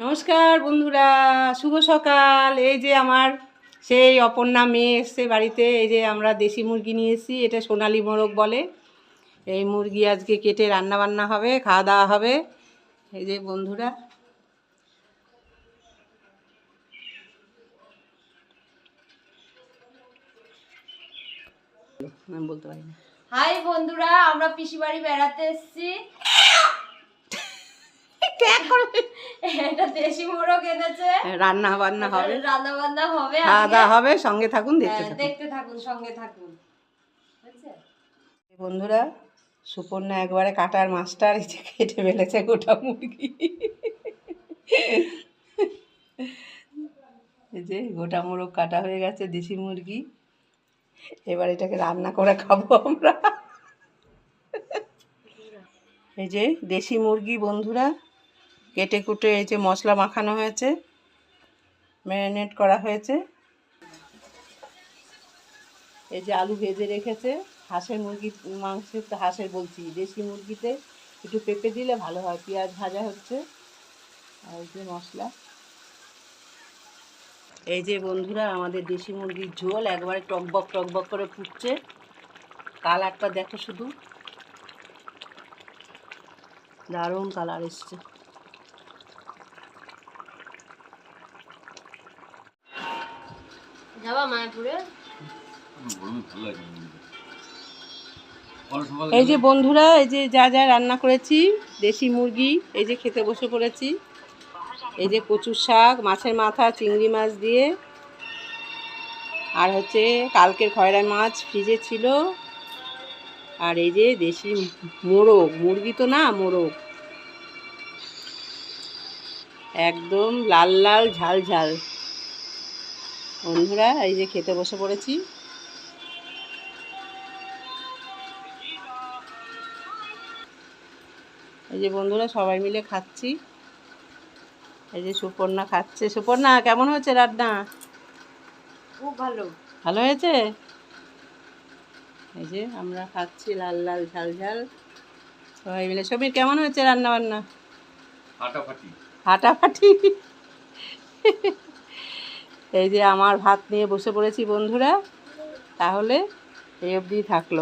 নমস্কার বন্ধুরা, শুভ সকাল। এই যে আমার সেই অপর্ণা মেয়ে এসছে বাড়িতে, এই যে আমরা দেশি মুরগি নিয়ে এসেছি, এটা সোনালি মোরগ বলে। এই মুরগি আজকে কেটে রান্না বান্না হবে, খাওয়া দাওয়া হবে। এই যে বন্ধুরা। বলতে পারি না। হাই বন্ধুরা, আমরা পিসি বাড়ি বেড়াতে এসেছি। এটা দেশি মোরগ এনেছে। রান্না বান্না হবে। রান্না বান্না হবে খাওয়া দাওয়া হবে সঙ্গে থাকুন দেখতে হ্যাঁ, থাকুন। দেখতে থাকুন সঙ্গে থাকুন। বন্ধুরা সুপর্ণা একবারে কাটার মাস্টার কেটে ফেলেছে গোটা মুরগি। এই যে গোটা মোরগ কাটা হয়ে গেছে দেশি মুরগি। এবার এটাকে রান্না করে খাব আমরা। এই যে দেশি মুরগি বন্ধুরা। কেটে কুটে এই যে মশলা মাখানো হয়েছে, ম্যারিনেট করা হয়েছে। এই যে আলু ভেজে রেখেছে, হাঁসের মুরগি, মাংসের হাঁসের বলছি, দেশি মুরগিতে একটু পেঁপে দিলে ভালো হয়, পেঁয়াজ ভাজা হচ্ছে। আর এই যে মশলা। এই যে বন্ধুরা, আমাদের দেশি মুরগির ঝোল একবারে টকবক টকবক করে ফুটছে। কালারটা দেখো শুধু। দারুণ কালার এসছে। যাবা মায়াপুরে? এই যে বন্ধুরা এই যে যা যা রান্না করেছি দেশি মুরগি এই যে খেতে বসে পড়েছি। এই যে কচুর শাক মাছের মাথা চিংড়ি মাছ দিয়ে। আর হচ্ছে কালকের খয়রা মাছ ফ্রিজে ছিল। আর এই যে দেশি মোরগ মুরগি তো না মোরগ। একদম লাল লাল ঝাল ঝাল। বন্ধুরা এই যে খেতে বসে পড়েছি। এই যে বন্ধুরা সবাই মিলে খাচ্ছি। এই যে সুপর্ণা খাচ্ছে। সুপর্ণা কেমন হয়েছে রান্না? খুব ভালো। ভালো হয়েছে? এই যে আমরা খাচ্ছি লাল লাল ঝাল ঝাল। সবাই মিলে। সমীর কেমন হয়েছে রান্না বান্না ফাটাফাটি ফাটাফাটি এই যে আমার ভাত নিয়ে বসে পড়েছি বন্ধুরা তাহলে এই অবধি থাকল।